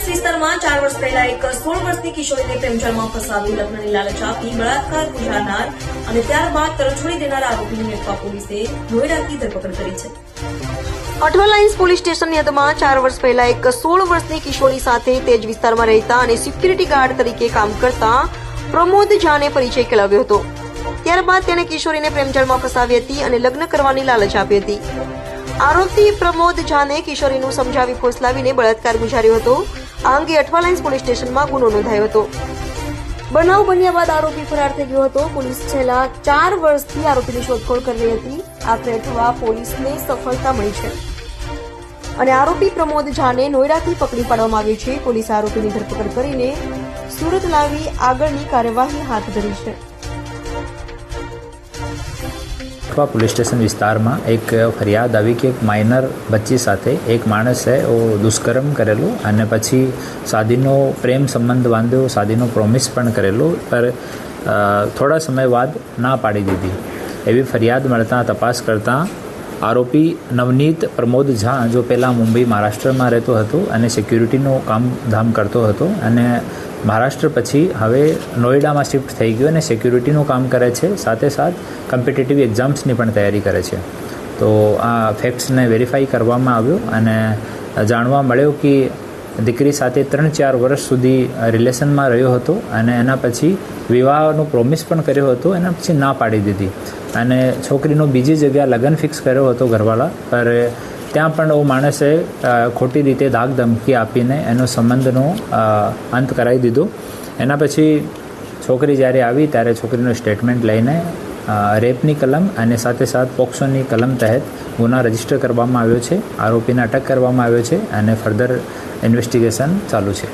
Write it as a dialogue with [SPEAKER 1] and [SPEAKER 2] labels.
[SPEAKER 1] Lines વિસ્તારમાં ચાર વર્ષ પહેલા એક સોળ વર્ષની કિશોરીને પ્રેમજાળમાં ફસાવી લગ્નની લાલચ આપી બળાત્કાર ગુજારનાર અને ત્યારબાદ તરછોડી દેનાર આરોપીની મેટવા પોલીસે નોઈડાથી ધરપકડ કરી છે. અઠવા લાઇન્સ પોલીસ સ્ટેશનની હદમાં ચાર વર્ષ પહેલા એક સોળ વર્ષની કિશોરી સાથે તેજ વિસ્તારમાં રહેતા અને સિક્યુરિટી ગાર્ડ તરીકે કામ કરતા પ્રમોદ ઝાને પરિચય કેળવ્યો હતો. ત્યારબાદ તેણે કિશોરીને પ્રેમજળમાં ફસાવી હતી અને લગ્ન કરવાની લાલચ આપી હતી. આરોપી પ્રમોદ ઝાને કિશોરીનું સમજાવી ફોસલાવીને બળાત્કાર ગુજાર્યો હતો. આ અંગે અઠવાલાઇન્સ પોલીસ સ્ટેશનમાં ગુનો નોંધાયો હતો. બનાવ બન્યા બાદ આરોપી ફરાર થઈ ગયો હતો. પોલીસ છેલ્લા ચાર વર્ષથી આરોપીની શોધખોળ કરી હતી. આખરે અથવા પોલીસને સફળતા મળી છે. અને આરોપી પ્રમોદ ઝાને નોઈડાથી પકડી પાડવામાં આવ્યો છે. પોલીસે આરોપીની ધરપકડ કરીને સુરત લાવી આગળની કાર્યવાહી હાથ ધરી છે.
[SPEAKER 2] અઠવા પોલીસ સ્ટેશન વિસ્તારમાં એક ફરિયાદ આવી કે એક માઇનર બચ્ચી સાથે એક માણસે દુષ્કર્મ કરેલું અને પછી સાદીનો પ્રેમ સંબંધ બાંધ્યો સાદીનો પ્રોમિસ પણ કરેલું, પર થોડા સમય બાદ ના પાડી દીધી. એવી ફરિયાદ મળતા તપાસ કરતાં આરોપી નવનીત પ્રમોદ ઝા, જો પહેલાં મુંબઈ મહારાષ્ટ્રમાં રહેતો હતો અને સિક્યુરિટીનું કામ ધામ કરતો હતો અને મહારાષ્ટ્ર પછી હવે નોઈડામાં શિફ્ટ થઈ ગયું અને સિક્યુરિટીનું કામ કરે છે. સાથે સાથ કોમ્પિટિટિવ એક્ઝામ્સની પણ તૈયારી કરે છે. તો આ ફેક્ટ્સને વેરીફાઈ કરવામાં આવ્યો અને જાણવા મળ્યું કે દીકરી સાથે ત્રણ ચાર વર્ષ સુધી રિલેશનમાં રહ્યો હતો અને એના પછી વિવાહનો પ્રોમિસ પણ કર્યો હતો, એના પછી ના પાડી દીધી. અને છોકરીનો બીજી જગ્યા લગ્ન ફિક્સ કર્યો હતો ઘરવાળા, પર ત્યાં પણ એ માણસે ખોટી રીતે ધાક ધમકી આપીને એનો સંબંધનો અંત કરાવી દીધો. એના પછી છોકરી જ્યારે આવી ત્યારે છોકરીનું સ્ટેટમેન્ટ લઈને રેપની કલમ અને સાથે સાથ પોક્સોની કલમ તહેત ગુના રજિસ્ટર કરવામાં આવ્યો છે. આરોપીને અટક કરવામાં આવ્યો છે અને ફર્ધર ઇન્વેસ્ટિગેશન ચાલુ છે.